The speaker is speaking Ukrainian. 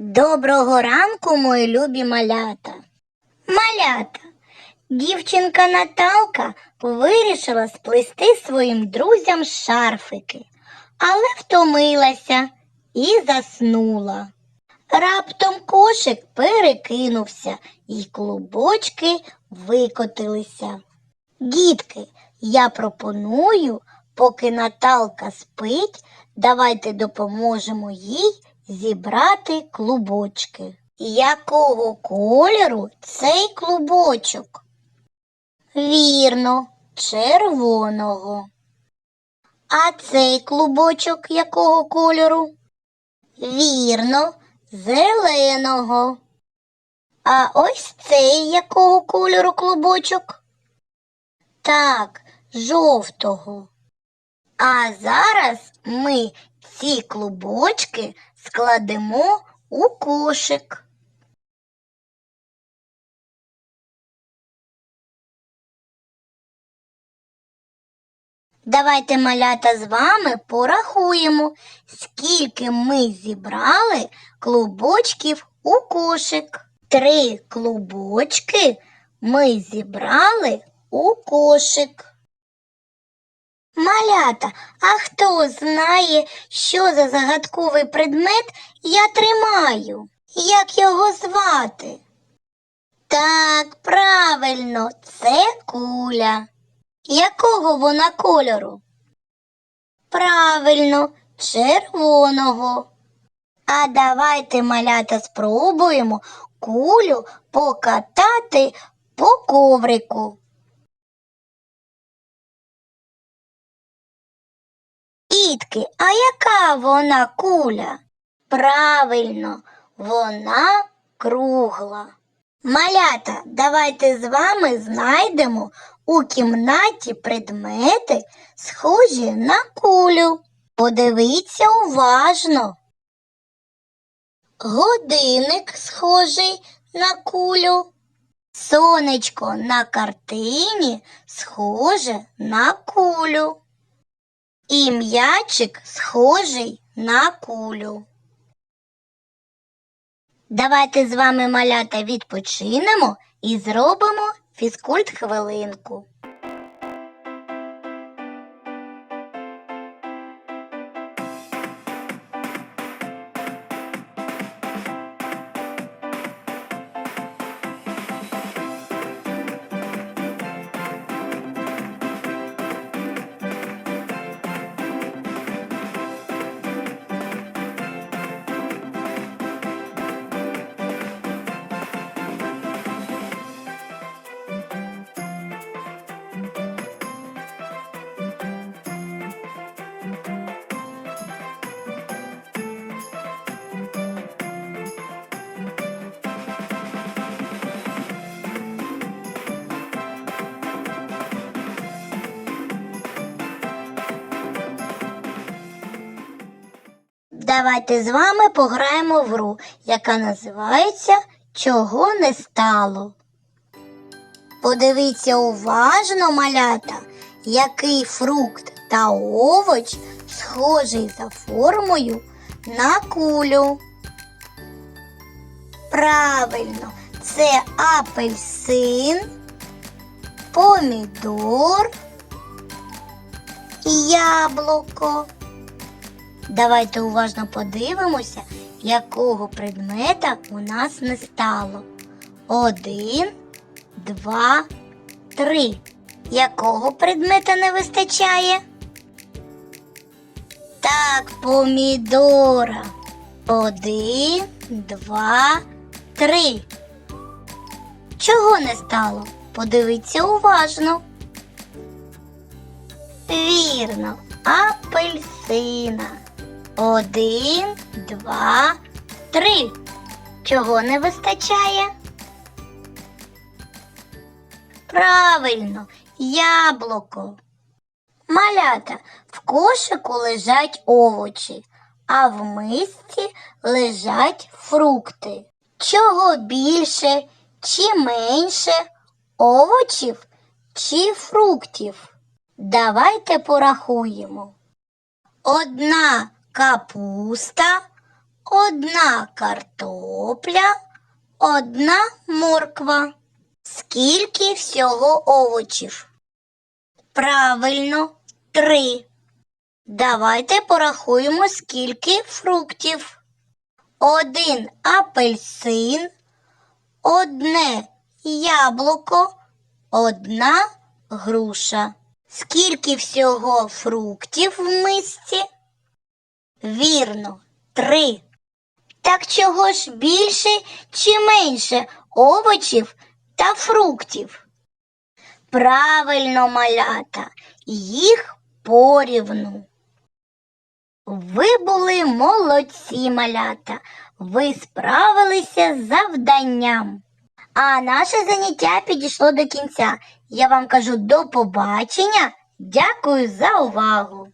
Доброго ранку, мої любі малята. Малята, дівчинка Наталка вирішила сплести своїм друзям шарфики, але втомилася і заснула. Раптом кошик перекинувся, і клубочки викотилися. Дітки, я пропоную, поки Наталка спить, давайте допоможемо їй зібрати клубочки. Якого кольору цей клубочок? Вірно, червоного. А цей клубочок якого кольору? Вірно, зеленого. А ось цей якого кольору клубочок? Так, жовтого. А зараз ми ці клубочки складемо у кошик. Давайте малята з вами порахуємо, скільки ми зібрали клубочків у кошик. Три клубочки ми зібрали у кошик. Малята, а хто знає, що за загадковий предмет я тримаю? Як його звати? Так, правильно, це куля. Якого вона кольору? Правильно, червоного. А давайте, малята, спробуємо кулю покатати по коврику. Дітки, а яка вона куля? Правильно, вона кругла. Малята, давайте з вами знайдемо у кімнаті предмети, схожі на кулю. Подивіться уважно. Годинник схожий на кулю. Сонечко на картині схоже на кулю. І м'ячик схожий на кулю. Давайте з вами малята відпочинемо і зробимо фізкульт хвилинку. Давайте з вами пограємо в гру, яка називається Чого не стало. Подивіться уважно, малята, який фрукт та овоч схожий за формою на кулю. Правильно, це апельсин, помідор, і яблуко. Давайте уважно подивимося, якого предмета у нас не стало. Один, два, три. Якого предмета не вистачає? Так, помідора. Один, два, три. Чого не стало? Подивіться уважно. Вірно, апельсина. Один, два, три. Чого не вистачає? Правильно, яблуко. Малята, в кошику лежать овочі, а в мисці лежать фрукти. Чого більше чи менше овочів чи фруктів? Давайте порахуємо. Одна капуста, одна картопля, одна морква. Скільки всього овочів? Правильно, три. Давайте порахуємо, скільки фруктів. Один апельсин, одне яблуко, одна груша. Скільки всього фруктів в мисці? Вірно, три. Так чого ж більше чи менше овочів та фруктів? Правильно, малята, їх порівну. Ви були молодці, малята. Ви справилися з завданням. А наше заняття підійшло до кінця. Я вам кажу до побачення. Дякую за увагу.